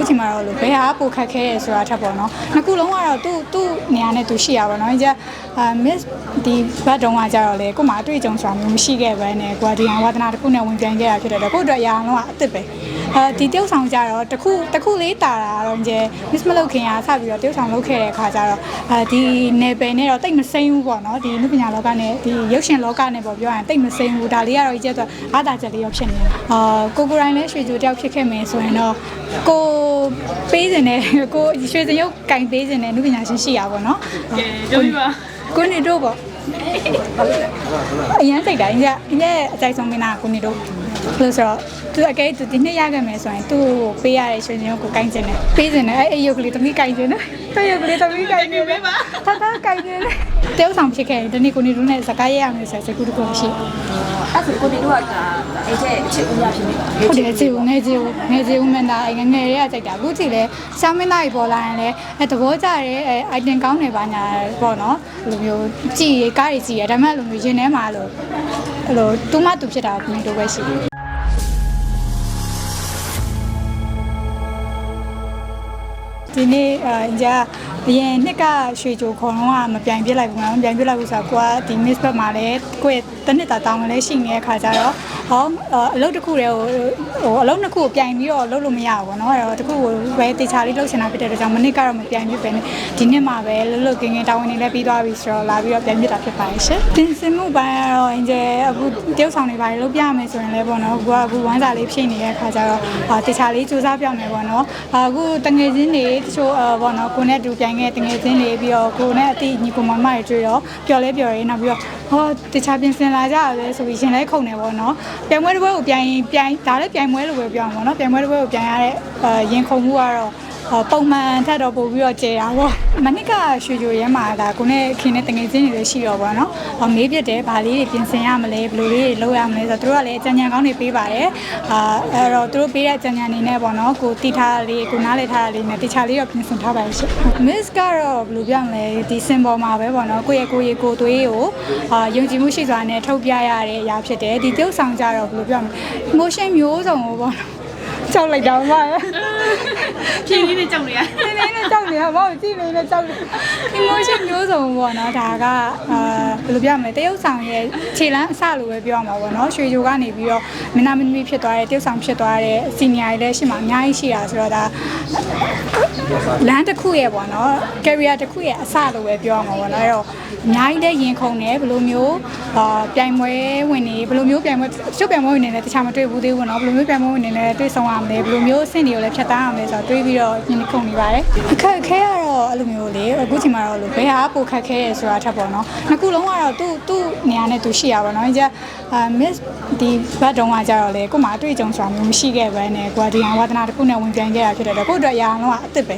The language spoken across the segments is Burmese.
အခုချိန်မှာတော့လို့ဘယ်ဟာပိုခက်ခဲရဲဆိုတာထပ်ပေါ့နော်နှစ်ခုလုံးကတော့သူ့သူ့နေရာနဲ့သူရှိရပါတော့။ကြာအာ miss ဒီဘတ်တုံးကကြတော့လေကို့မှာအတွေ့အကြုံဆိုတာမျိုးမရှိခဲ့ပဲနဲ့ကိုကဒီဟာဝါသနာတစ်ခုနဲ့ဝင်ပြန်ခဲ့ရဖြစ်တဲ့တော့ကို့အတွက်အရာလုံးကအစ်စ်ပဲ။ အဲဒီတယောက်ဆောင်ကြတော့တစ်ခုတစ်ခုလေးတာတာတော့ကျ miss မလုပ်ခင်ကစပြီးတော့တယောက်ဆောင်လုပ်ခဲ့တဲ့အခါကျတော့အဲဒီနယ်ပယ်နဲ့တော့တိတ်မစိမ့်ဘူးပေါ့နော်ဒီနုပညာလောကနဲ့ဒီရုပ်ရှင်လောကနဲ့ပေါ့ပြောရင်တိတ်မစိမ့်ဘူးဒါလေးကတော့ကျတော့အားသာချက်လေးရောဖြစ်နေတယ်။အာကိုကိုရိုင်းလည်းရွှေကြိုတယောက်ဖြစ်ခဲ့မယ်ဆိုရင်တော့ကိုပေးစင်တဲ့ကိုရွှေစင်ရုပ်ကင်ပေးစင်တဲ့နုပညာရှင်ရှိရပါတော့နော်။ကဲပြောပြပါကိုနေတို့ပေါ့အရင်စိတ်တိုင်းညညအကြိုက်ဆုံးမင်းသားကိုနေတို့ လို့ဆိုတော့သူအကဲသူဒီနှစ်ရခဲ့မယ်ဆိုရင်သူ့ကိုပေးရတဲ့ရွှေစင်ရုပ်ကိုကင်ကျင်တယ်ပေးစင်တယ်အဲ့အဲ့ရုပ်ကလေးသမီးကင်ကျင်တယ်တဲ့ရုပ်ကလေးသမီးကင်ကျင်တယ်တာတာကင်ကျင်တယ် တဲဥဆောင်ဖြစ်ခဲ့တယ်ဒီနေ့ကိုနေတို့နဲ့စကားရရမယ်ဆိုစိတ်ကူးတကူရှိအဲ့ဆိုကိုနေတို့ကဒါအဲ့ကျအချစ်ဦးရဖြစ်နေပါဟုတ်တယ်ကြည့်ဦးငယ်ကြည့်ဦးငယ်ကြည့်ဦးမင်းသားငယ်ငယ်လေးကကြိုက်တာအခုကြည့်လဲဆောင်းမင်းသားကြီးပေါ်လာရင်လည်းအဲသဘောကျတယ်အဲ item ကောင်းတယ်ပါညာပေါ့နော်အဲ့လိုမျိုးကြည့်ရကားကြီးကြည့်ရဒါပေမဲ့အဲ့လိုမျိုးရင်ထဲမှာအဲ့လိုအဲ့လိုတူမတူဖြစ်တာကိုမြင်တော့ပဲရှိတယ်ဒီနေ့အကြာအရင်နှစ်ကရွှေကြိုခေါ်တော့မပြိုင်ပြစ်လိုက်ဘူးငါမပြိုင်ပြစ်လိုက်ဘူးဆိုတော့ကိုကဒီ miss ဘက်မှာလည်းကိုယ့်ရဲ့တစ်နှစ်တာတောင်းလည်းရှိနေတဲ့ခါကျတော့ဟောအလုပ်တစ်ခုတည်းကိုဟိုအလုပ်နှစ်ခုကိုပြိုင်ပြီးတော့လုပ်လို့မရဘူးပေါ့နော်အဲ့တော့တစ်ခုကိုပဲတေချာလေးလုပ်ချင်တာဖြစ်တဲ့အတွက်ကြောင့်မနစ်ကတော့မပြိုင်ပြစ်ပဲနဲ့ဒီနှစ်မှာပဲလှုပ်လှုပ်ကင်းကင်းတာဝန်တွေလည်းပြီးသွားပြီဆိုတော့လာပြီးတော့ပြိုင်ပြစ်တာဖြစ်ပါတယ်ရှင်တင်စင်မှုပိုင်းကတော့အင်ဂျယ်အခုတရုပ်ဆောင်တွေပါလုပ်ပြမယ်ဆိုရင်လည်းပေါ့နော်ကိုကအခုဝမ်းစာလေးဖြည့်နေတဲ့ခါကျတော့တေချာလေးစူးစမ်းပြမယ်ပေါ့နော်အခုတငယ်ချင်းတွေတချို့ပေါ့နော်ကိုနဲ့တူပြိုင်ခဲ့တငယ်ချင်းတွေပြီးတော့ကိုနဲ့အတိညီကိုမမတွေတွေ့တော့ပျော်လဲပျော်ရင်းနောက်ပြီးတော့ဟောတခြားပြင်ဆင်လာကြရတယ်ဆိုပြီးရှင်လဲခုန်နေပေါ့နော်ပြိုင်ပွဲတစ်ပွဲကိုပြိုင်ပြိုင်ဒါလည်းပြိုင်ပွဲလိုပဲပြောအောင်ပေါ့နော်ပြိုင်ပွဲတစ်ပွဲကိုပြိုင်ရတဲ့ရင်ခုန်မှုကတော့ ပုံမှန်ထက်တော့ပို့ပြီးတော့ကျေတာပေါ့မနစ်ကရွှေကြိုရဲမှာဒါကိုနဲ့ခင်နဲ့တငယ်ချင်းတွေလည်းရှိတော့ပေါ့နော်ဟောမေးပြတယ်ဗာလေးတွေပြင်ဆင်ရမလဲဘယ်လိုလေးတွေလုပ်ရမလဲဆိုတော့သူတို့ကလည်းအကြံဉာဏ်ကောင်းတွေပေးပါတယ်အာအဲ့တော့သူတို့ပေးတဲ့အကြံဉာဏ်အနေနဲ့ပေါ့နော်ကိုတီထားတာလေးကိုနားလည်ထားတာလေးနဲ့တခြားလေးတော့ပြင်ဆင်ထားပါရဲ့ရှင် miss ကတော့ဘယ်လိုပြောမလဲဒီ symbol မှာပဲပေါ့နော်ကိုယ့်ရဲ့ကိုယ့်ရဲ့ကိုယ်သွေးကိုအာယုံကြည်မှုရှိစွာနဲ့ထုတ်ပြရတဲ့အရာဖြစ်တယ်ဒီတုပ်ဆောင်ကြတော့ဘယ်လိုပြောမလဲ emotion မျိုးစုံကိုပေါ့နော်ကြောက်လိုက်တော့မှရဲ့ ဖြင်းလေးနဲ့ကြောက်နေရဖြင်းလေးနဲ့ကြောက်နေရဘာလို့ကြည့်နေလဲကြောက်နေ emotion မျိုးစုံပေါ့နော်ဒါကအာဘယ်လိုပြောမလဲတရုတ်ဆောင်ရဲ့ခြေလမ်းအစလိုပဲပြောရမှာပေါ့နော်ရွှေဂျိုကနေပြီးတော့မင်းသားမင်းသမီးဖြစ်သွားတဲ့တရုတ်ဆောင်ဖြစ်သွားတဲ့ senior တွေလည်းရှိမှာအများကြီးရှိတာဆိုတော့ဒါလမ်းတစ်ခုရဲ့ပေါ့နော် career တစ်ခုရဲ့အစလိုပဲပြောရမှာပေါ့နော်အဲ့တော့အများကြီးတဲ့ရင်ခုန်တယ်ဘယ်လိုမျိုးအာပြိုင်ပွဲဝင်နေဘယ်လိုမျိုးပြိုင်ပွဲချုပ်ပြိုင်ပွဲဝင်နေလဲတခြားမတွေ့ဘူးသေးဘူးနော်ဘယ်လိုမျိုးပြိုင်ပွဲဝင်နေလဲတွေ့ဆုံရမလဲဘယ်လိုမျိုးအဆင့်တွေကိုလည်းဖြတ်သားရမလဲဆိုတော့တွေးပြီးတော့ညနေခုန်နေပါတယ်အခက်အခဲကတော့အဲ့လိုမျိုးလေအခုချိန်မှာတော့လို့ဘယ်ဟာပိုခက်ခဲရဲဆိုတာထပ်ပေါ့နော်နှစ်ခုလုံးကတော့သူ့သူ့နေရာနဲ့သူရှိရပါတော့ကြာအာ miss ဒီဘတ်တုံးကကြတော့လေကို့မှာအတွေ့အကြုံဆိုတာမျိုးမရှိခဲ့ပဲနဲ့ကိုကဒီဟာဝါသနာတစ်ခုနဲ့ဝင်ပြန်ခဲ့ရဖြစ်တဲ့တော့ကို့အတွက်အရာလုံးကအစ်စ်ပဲ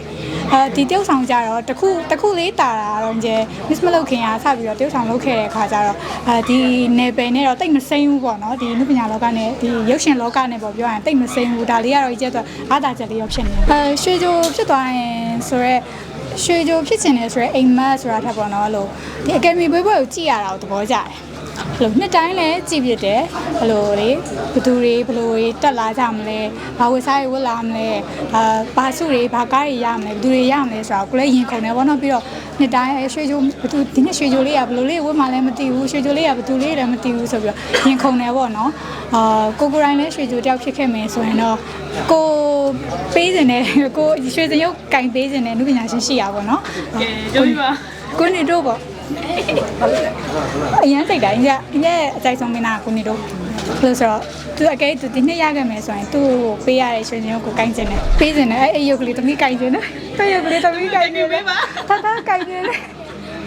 အဲဒီတယောက်ဆောင်ကြတော့တစ်ခုတစ်ခုလေးတာတာတော့ကျ miss မလုပ်ခင်ကစပြီးတော့တယောက်ဆောင်လုပ်ခဲ့တဲ့အခါကျတော့အဲဒီနယ်ပယ်နဲ့တော့တိတ်မစိမ့်ဘူးပေါ့နော်ဒီနုပညာလောကနဲ့ဒီရုပ်ရှင်လောကနဲ့ပေါ့ပြောရင်တိတ်မစိမ့်ဘူးဒါလေးကတော့ကျတော့အားသာချက်လေးရောဖြစ်နေတယ်အဲရွှေကြိုဖြစ်သွားရင်ဆိုတော့ရွှေကြိုဖြစ်ချင်တယ်ဆိုတော့အိမ်မက်ဆိုတာထပ်ပေါ့နော်အဲ့လိုဒီအကယ်ဒမီဘွဲဘွဲကိုကြည့်ရတာကိုသဘောကျတယ် အဲ့လိုနှစ်တိုင်းလည်းကြည့်ပြတယ်ဘယ်လိုလေဘသူတွေဘယ်လိုတွေတက်လာကြမလဲဘာဝတ်စားတွေဝတ်လာမလဲအာဘာစုတွေဘာကားတွေရမလဲဘသူတွေရမလဲဆိုတော့ကိုလည်းရင်ခုန်တယ်ဗောနော်ပြီးတော့နှစ်တိုင်းအဲရွှေကြိုဘသူဒီနှစ်ရွှေကြိုလေးကဘယ်လိုလေးဝတ်မှလည်းမသိဘူးရွှေကြိုလေးကဘသူလေးလည်းမသိဘူးဆိုပြီးတော့ရင်ခုန်တယ်ဗောနော်အာကိုကိုရိုင်းလည်းရွှေကြိုတယောက်ဖြစ်ခဲ့မယ်ဆိုရင်တော့ကိုပေးစင်တယ်ကိုရွှေစင်ရုပ်ကင်ပေးစင်တယ်နုပညာရှင်ရှိရပါဗောနော်ကဲပြောပြပါကိုနေတို့ပေါ့ အရင်စိတ်တိုင်းညညအကြိုက်ဆုံးမင်းသားကိုနေတို့လို့ဆိုတော့သူအကဲသူဒီနှစ်ရခဲ့မယ်ဆိုရင်သူ့ကိုပေးရတဲ့ရွှေစင်ရုပ်ကိုကင်ကျင်တယ်ပေးစင်တယ်အဲ့အဲ့ရုပ်ကလေးသမီးကင်ကျင်တယ်တဲ့ရုပ်ကလေးသမီးကင်ကျင်တယ်တာတာကင်ကျင်တယ်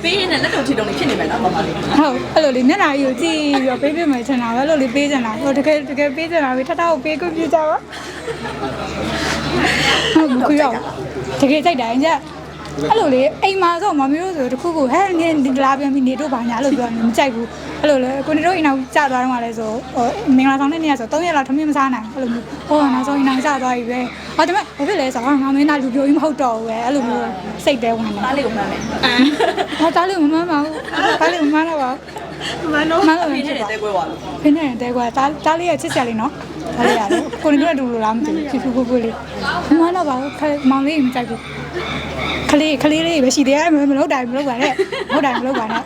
ပေးရင်လည်းလက်တော်ထီတုံလေးဖြစ်နေမယ်နော်မမလေးဟုတ်အဲ့လိုလေးမျက်နှာကြီးကိုကြည့်ပြီးတော့ပေးပြမယ်ချင်တာပဲအဲ့လိုလေးပေးချင်တာဟိုတကယ်တကယ်ပေးချင်တာပဲထထကိုပေးခွင့်ပြုကြပါဟုတ်ဘူးခွေးရောက်တကယ်ကြိုက်တာည အဲ့လိုလေအိမ်မှာဆိုမမီးတို့ဆိုတခုခုဟဲ့နင်ဒီလာပြန်ပြီးနေတို့ပါညာလို့ပြောနေမကြိုက်ဘူးအဲ့လိုလေကိုနေတို့အိမ်အောင်ကြာသွားတော့မှလည်းဆိုဟိုမင်္ဂလာဆောင်တဲ့နေ့ကဆို3ရက်လောက်ထမင်းမစားနိုင်အဲ့လိုမျိုးဟိုနောက်ဆုံးအိမ်အောင်ကြာသွားပြီပဲဟောဒါပေမဲ့ဘာဖြစ်လဲဆိုတော့ငါမင်းသားလူပြိုကြီးမဟုတ်တော့ဘူးပဲအဲ့လိုမျိုးစိတ်တဲဝင်တယ်သားလေးကိုမှန်းမယ်။ဟာတားလို့မမှန်းပါဘူး။တားလို့မမှန်းတော့ပါဘူးမနော်မှန်လို့ဖေးဖြစ်နဲ့ပါတဲကွဲသွားပြီဖိနေတယ်ကွာတားတားလေးရချစ်စရာလေးနော်ဒါလေးရတယ်ကိုနေတို့ကတူလို့လားမသိဘူးဖြူဖြူကိုကိုလေးမမတော့ပါဘူးခက်မောင်လေးမကြိုက်ဘူး ခလေးခလေးလေးပဲရှိသေးတယ်မလုပ်တိုင်းမလုပ်ပါနဲ့မလုပ်တိုင်းမလုပ်ပါနဲ့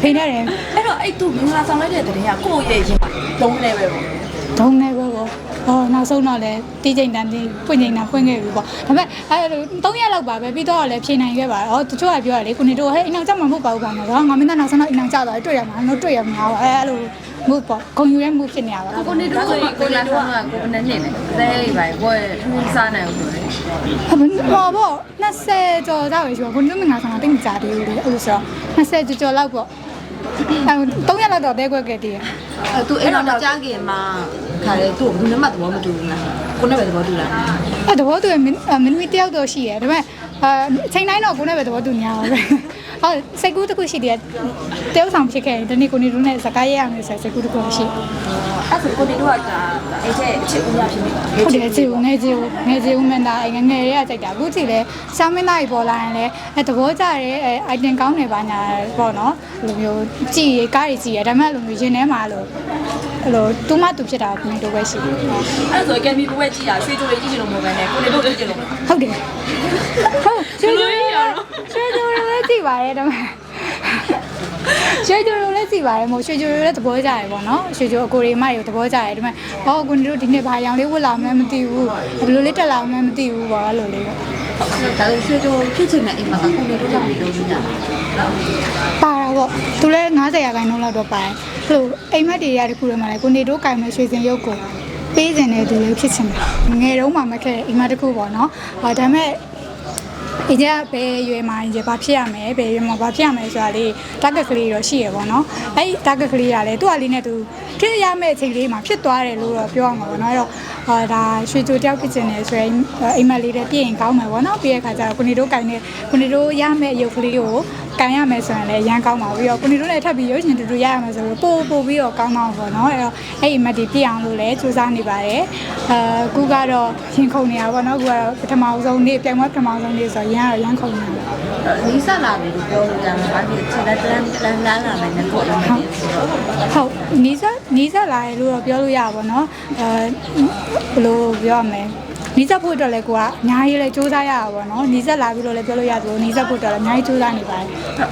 ဖိနေတယ်အဲ့တော့အဲ့သူမင်္ဂလာဆောင်လိုက်တဲ့တည်းကကိုယ့်ရဲ့ရင်လုံးနေပဲပေါ့ဒုံနေပဲပေါ့ဟောနောက်ဆုံးတော့လေတီးချိန်တန်းတီးပွင့်ချိန်တန်းပွင့်ခဲ့ပြီပေါ့ဒါပေမဲ့အဲ3ရက်လောက်ပါပဲပြီးတော့လည်းဖြေနိုင်ခဲ့ပါတော့တချို့ကပြောရလေကိုနေတို့ဟဲ့အိမ်အောင်ကြမှာမဟုတ်ပါဘူးပါနော်ငါမင်းသားနောက်ဆုံးတော့အိမ်အောင်ကြသွားတွေ့ရမှာတော့တွေ့ရမှာပါအဲအဲ့လို မှုပေါ့ဂုံယူရဲမှုဖြစ်နေရပါကိုနေတို့ဆိုရင်ကိုနေတို့ကကိုဘယ်နဲ့နေလဲတဲပါဘောထူးစားနိုင်ဘူးဆိုလေဟိုဟောပေါ့20ကျော်တော့ရှိပါဘူးကိုနေမငါဆောင်တိတ်မကြသေးဘူးလေအဲ့လိုဆိုတော့20ကျော်ကျော်လောက်ပေါ့အဲ3ရက်လောက်တော့တဲခွက်ခဲ့တည်းအဲသူအဲ့တော့မကြခင်မှာခါလေသူ့ဘယ်သူနဲ့မှသဘောမတူဘူးလားကိုနဲ့ပဲသဘောတူလားအဲ့တဘောတူမင်းမင်းမီတယောက်တော့ရှိရဒါပေမဲ့ အချိန်တိုင်းတော့ကိုနဲ့ပဲတဘောတူညာပါပဲဟုတ်စိတ်ကူးတစ်ခုရှိတယ်တယောက်ဆောင်ဖြစ်ခဲ့တယ်ဒီနေ့ကိုနေတို့နဲ့စကားရရမယ်ဆိုစိတ်ကူးတစ်ခုရှိအဲ့ဆိုကိုနေတို့ကအဲ့ကျအချစ်ဦးရဖြစ်နေပါဟုတ်တယ်ကြည့်ဦးငယ်ကြည့်ဦးငယ်ကြည့်ဦးမင်းသားငယ်ငယ်လေးကကြိုက်တာအခုကြည့်လဲဆောင်းမင်းသားကြီးပေါ်လာရင်လဲအဲသဘောကျတယ်အဲ item ကောင်းတယ်ပါညာပေါ့နော်လိုမျိုးကြည့်ရကားကြီးကြည့်ရဒါပေမဲ့လိုမျိုးရင်ထဲမှာလို့ အဲ့လိုတူမတူဖြစ်တာကိုနေတို့ပဲရှိတယ်အဲ့ဆိုကဲမီဘဝကြည့်တာရွှေချိုလေးကြည့်ချင်လို့မဟုတ်ဘဲနဲ့ကိုနေတို့ကြည့်ချင်လို့ဟုတ်တယ်ဟုတ်ရွှေကြိုးရောရွှေကြိုးရောလည်းကြည့်ပါရဲ့ဒါပေမဲ့ရွှေကြိုးရောလည်းကြည့်ပါရဲ့မို့ရွှေကြိုးရောလည်းသဘောကျရပေါ့နော်ရွှေကြိုးအကိုရီမတွေသဘောကျရဒါပေမဲ့ဟောကိုနေတို့ဒီနေ့ဘာရောင်လေးဝတ်လာမှန်းမသိဘူးဘယ်လိုလေးတက်လာမှန်းမသိဘူးပေါ့အဲ့လိုလေးပေါ့ဒါဆိုရွှေချိုဖြစ်ချင်တဲ့အိမ်မှာကိုနေတို့ကြောင့်နေလို့ညတာပါတာပေါ့သူလည်း90ရာခိုင်နှုန်းလောက်တော့ပါတယ်အဲ့ လိုအိမ်မက်တွေရတဲ့ခုတော့မှလည်းကိုနေတို့ကင်မဲ့ရွှေစင်ရုပ်ကိုပေးစင်တဲ့သူလည်းဖြစ်ချင်တယ်ငယ်တုန်းမှမခဲ့တဲ့အိမ်မက်တစ်ခုပေါ့နော်ဟောဒါပေမဲ့အကြဘယ်ရွယ်မှာရေဘာဖြစ်ရမယ်ဘယ်ရွယ်မှာဘာဖြစ်ရမယ်ဆိုတာလေး target ကလေးတော့ရှိရပေါ့နော်အဲ့ဒီ target ကလေးကလည်းသူ့အလေးနဲ့သူဖြစ်ရမယ့်အချိန်လေးမှာဖြစ်သွားတယ်လို့တော့ပြောရမှာပေါ့နော်အဲ့တော့အာဒါရွှေကြိုတယောက်ဖြစ်နေတယ်ဆိုရင်အိမ်မက်လေးတွေပြည့်ရင်ကောင်းမှာပေါ့နော်ပြီးရခါကျတော့ကိုနေတို့ကင်နေကိုနေတို့ရမယ့်ရုပ်ကလေးကို ကန်ရမယ်ဆိုရင်လည်းရမ်းကောင်းပါဘူးပြီးတော့ကိုနေတို့လည်းထပ်ပြီးရုပ်ရှင်တူတူရရမယ်ဆိုတော့ပို့ပို့ပြီးတော့ကောင်းတော့ပေါ့နော်အဲ့တော့အဲ့ဒီမတ်ဒီပြည့်အောင်လို့လည်းစူးစမ်းနေပါတယ်အာကူကတော့ရင်ခုန်နေတာပေါ့နော်ကူကတော့ပထမဆုံးနေ့ပြိုင်ပွဲပထမဆုံးနေ့ဆိုတော့ရမ်းတော့ရမ်းခုန်နေတာနီးစပ်လာပြီလို့ပြောလို့ကြမှာဘာဖြစ်လဲတန်းတန်းလန်းလာနိုင်တဲ့ကိုလည်းမသိဘူးဟုတ်နီးစပ်နီးစပ်လာတယ်လို့တော့ပြောလို့ရပါဘောနော်အဲဘယ်လိုပြောရမလဲ နီးစပ်ဖို့အတွက်လည်းကိုကအများကြီးလည်းစူးစမ်းရတာပေါ့နော်နီးစပ်လာပြီလို့လည်းပြောလို့ရသလိုနီးစပ်ဖို့အတွက်လည်းအများကြီးစူးစမ်းနေပါတယ်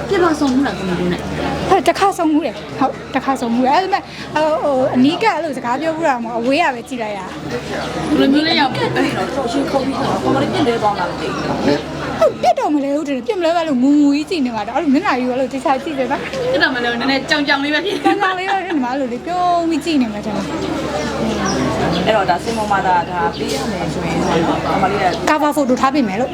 ပြစ်ပါဆုံးမှုလားကိုနေတို့နဲ့ဟုတ်တစ်ခါဆုံးမှုတယ်ဟုတ်တစ်ခါဆုံးမှုတယ်အဲ့ဒါပေမဲ့ဟိုဟိုအနီးကအဲ့လိုစကားပြောဘူးတာမဟုတ်အဝေးရပဲကြည့်လိုက်ရဘယ်လိုမျိုးလဲရောက်အဲ့တော့ရှင်းခုံပြီးတော့ကိုမလေးပြင်လဲသွားမှာမသိဘူးဟုတ်ပြတ်တော့မလဲဟုတ်တယ်ပြတ်မလဲပဲလို့ငူငူကြီးကြည့်နေမှာတော့အဲ့လိုမျက်နှာကြီးကအဲ့လိုတိကျကြည့်တယ်နော်တက်တော့မလို့နည်းနည်းကြောင်ကြောင်လေးပဲဖြစ်စမ်းစမ်းလေးပဲဒီမှာအဲ့လိုလေးပြုံးပြီးကြည့်နေမှာတယ် အဲ့တော့ဒါစင်မောမာဒါဒါပေးရမယ်ဆိုရင်တော့ကိုမလေးက cover photo ထားပေးမယ်လို့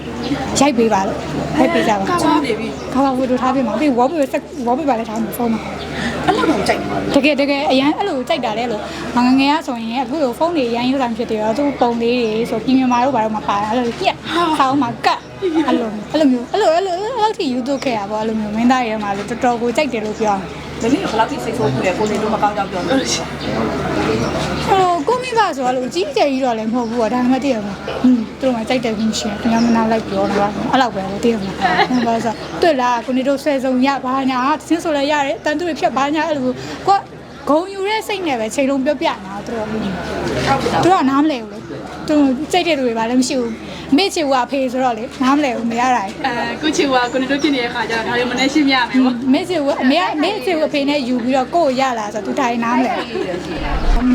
ရိုက်ပေးပါလို့ရိုက်ပေးကြပါချားနေပြီခါပါဘူးတို့ထားပြင်ပါပြီး wallpaper ဆက် wallpaper လည်းထားမှာဖုန်းမှာအဲ့လိုတော့ကြိုက်တယ်တကယ်တကယ်အရန်အဲ့လိုကြိုက်တာလေလို့ငငငယ်ကဆိုရင်အခုလိုဖုန်းတွေအရန်ယူဆောင်ဖြစ်တယ်ရောသူပုံလေးတွေဆိုပြင်မြန်မာတို့ဘာလို့မပါအဲ့လိုပြက်ဆောင်းမှာကတ်အဲ့လိုအဲ့လိုမျိုးအဲ့လိုအဲ့လိုအဲ့လိုထိ YouTube ခဲ့ရပါအဲ့လိုမျိုးမင်းသားတွေမှာလို့တော်တော်ကိုကြိုက်တယ်လို့ပြောတယ်မင်းတို့ဘယ်လောက်ထိစိတ်ဆိုးခုလဲကိုနေတို့မကောင်းကြောင်ပြောလို့အဲ့လိုကို မိဘဆိုတော့လို့ကြီးကျယ်ကြီးတော့လည်းမဟုတ်ဘူးပေါ့ဒါပေမဲ့တည့်ရမှာဟွန်းသူတို့မှကြိုက်တယ်ဘူးရှင်ခင်ဗျာမနာလိုက်ပြောတော့အဲ့လောက်ပဲလို့တည့်ရမှာဘာလို့ဆိုတွေ့လားကိုနေတို့ဆွဲစုံရဘာညာသင်းဆိုလည်းရတယ်တန်သူတွေဖြတ်ဘာညာအဲ့လိုကိုဂုံယူတဲ့စိတ်နဲ့ပဲချိန်လုံးပြောပြနေတာသူတို့ကသူတို့ကနားမလဲဘူးလေသူစိတ်တဲ့လူတွေဘာလည်းမရှိဘူး မေ့ချေကအဖေဆိုတော့လေနားမလဲဘူးမရတာအဲကိုချီဝါကိုနေတို့ဖြစ်နေတဲ့ခါကျတော့ဒါတွေမနေရှင်းပြရမယ်ပေါ့မေ့ချေကအမေကမေ့ချေကအဖေနဲ့ယူပြီးတော့ကိုယ့်ကိုရလာဆိုတော့သူထိုင်နားမလဲ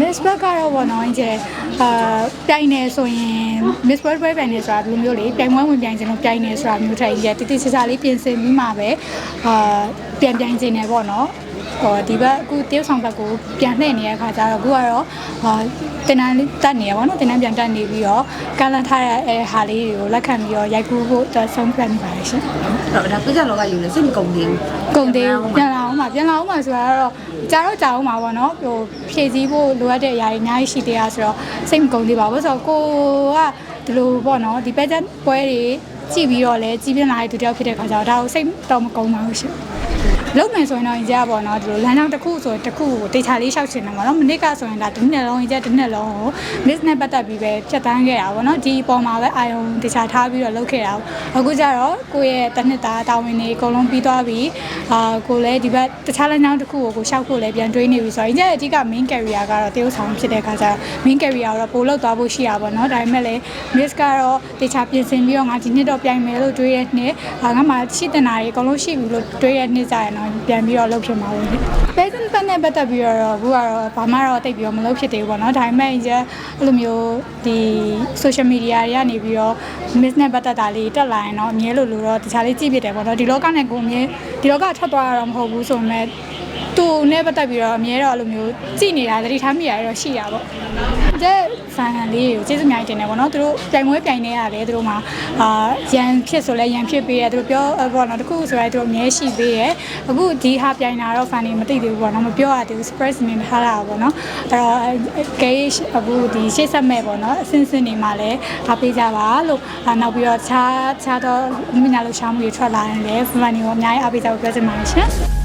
Miss World ကတော့ဘောနော်ကျဲအာပြိုင်နေဆိုရင် Miss World ပွဲပြိုင်နေဆိုတာဒီလိုမျိုးလေပြိုင်ပွဲဝင်ပြိုင်ခြင်းလို့ပြိုင်နေဆိုတာမျိုးထိုင်ကျဲတိတိကျကျလေးပြင်ဆင်ပြီးမှပဲအာပြန်ပြိုင်ခြင်းနေပေါ့နော် ဟောဒီဘက်အခုတရုတ်ဆောင်ဘက်ကိုပြန်လှည့်နေတဲ့အခါကျတော့အခုကတော့ဟာတင်တန်းလေးတက်နေရပါတော့တင်တန်းပြန်တက်နေပြီးတော့ကန့်လန့်ထားတဲ့အဲဟာလေးတွေကိုလက်ခံပြီးတော့ရိုက်ကူးဖို့တော့ဆုံးဖြတ်နေပါတယ်ရှင်အဲ့တော့ဒါပြကြလောကယူနေစိတ်မကုန်သေးဘူးကုန်သေးဘူးပြန်လာအောင်ပါပြန်လာအောင်ပါဆိုတာကတော့ကြာတော့ကြာအောင်ပါပေါ့နော်ဟိုဖြည့်ဆည်းဖို့လိုအပ်တဲ့အရာတွေအများကြီးရှိသေးတာဆိုတော့စိတ်မကုန်သေးပါဘူးဆိုတော့ကိုကဒီလိုပေါ့နော်ဒီပဲချက်ပွဲတွေ ကြည့်ပြီးတော့လဲကြီးပြင်းလာတဲ့သူတယောက်ဖြစ်တဲ့ခါကျတော့ဒါကိုစိတ်တော့မကုန်ပါဘူးရှင်လုံးမယ်ဆိုရင်တော့ရင်ကြပေါ့နော်ဒီလိုလမ်းကြောင်းတစ်ခုဆိုရင်တစ်ခုကိုတေချာလေးရှောက်ချင်တယ်ပေါ့နော်မနစ်ကဆိုရင်ဒါတစ်နှစ်လုံးရင်ကြတစ်နှစ်လုံးကို miss နဲ့ပတ်သက်ပြီးပဲဖြတ်တန်းခဲ့တာပေါ့နော်ဒီအပေါ်မှာပဲအာယုံတေချာထားပြီးတော့လုပ်ခဲ့တာအခုကျတော့ကိုယ့်ရဲ့တစ်နှစ်သားတာဝန်တွေအကုန်လုံးပြီးသွားပြီအာကိုလည်းဒီဘက်တခြားလမ်းကြောင်းတစ်ခုကိုကိုရှောက်ဖို့လည်းပြန်တွေးနေပြီဆိုတော့ရင်ကြအဓိက main career ကတော့တရုတ်ဆောင်ဖြစ်တဲ့အခါကျတော့ main career ကိုတော့ပို့လောက်သွားဖို့ရှိတာပေါ့နော်ဒါပေမဲ့လည်း miss ကတော့တေချာပြင်ဆင်ပြီးတော့ငါဒီနှစ်တော့ပြိုင်မယ်လို့တွေးရတဲ့နှစ်ငါမှရှိတင်တာတွေအကုန်လုံးရှိပြီလို့တွေးရတဲ့နှစ်ကြရတော့ပြန်ပြီးတော့လုပ်ဖြစ်မှာပေါ့လေ fashion ပတ်နဲ့ပတ်သက်ပြီးတော့အခုကတော့ဘာမှတော့တိတ်ပြီးတော့မလုပ်ဖြစ်သေးဘူးပေါ့နော်ဒါပေမဲ့ကျအဲ့လိုမျိုးဒီ social media တွေကနေပြီးတော့ miss နဲ့ပတ်သက်တာလေးတက်လာရင်တော့အမြဲလို့လို့တော့တခြားလေးကြည့်ဖြစ်တယ်ပေါ့နော်ဒီလောကနဲ့ကိုအမြဲဒီလောကထွက်သွားတာတော့မဟုတ်ဘူးဆိုပေမဲ့သူနဲ့ပတ်သက်ပြီးတော့အမြဲတော့အဲ့လိုမျိုးကြည့်နေတာသတိထားမိရတော့ရှိတာပေါ့ တဲ့ဆန်လေးကိုကျေးဇူးအများကြီးတင်တယ်ပေါ့နော်သူတို့ပြိုင်ပွဲပြိုင်နေရတယ်သူတို့မှာအာရန်ဖြစ်ဆိုလဲရန်ဖြစ်ပေးတယ်သူတို့ပြောပေါ့နော်တခုဆိုရဲသူတို့အမြဲရှိပေးတယ်အခုဒီဟာပြိုင်တာတော့ fan တွေမသိသေးဘူးပေါ့နော်မပြောရသေးဘူး surprise နေထားတာပေါ့နော်အဲ့တော့ gauge အခုဒီရှေ့ဆက်မဲ့ပေါ့နော်အစင်းစင်းနေမှာလဲအားပေးကြပါလို့နောက်ပြီးတော့ခြားခြားတော့မိညာလို့ရှားမှုတွေထွက်လာရင်လည်း fan တွေရောအများကြီးအားပေးကြဖို့ပြောချင်ပါတယ်ရှင်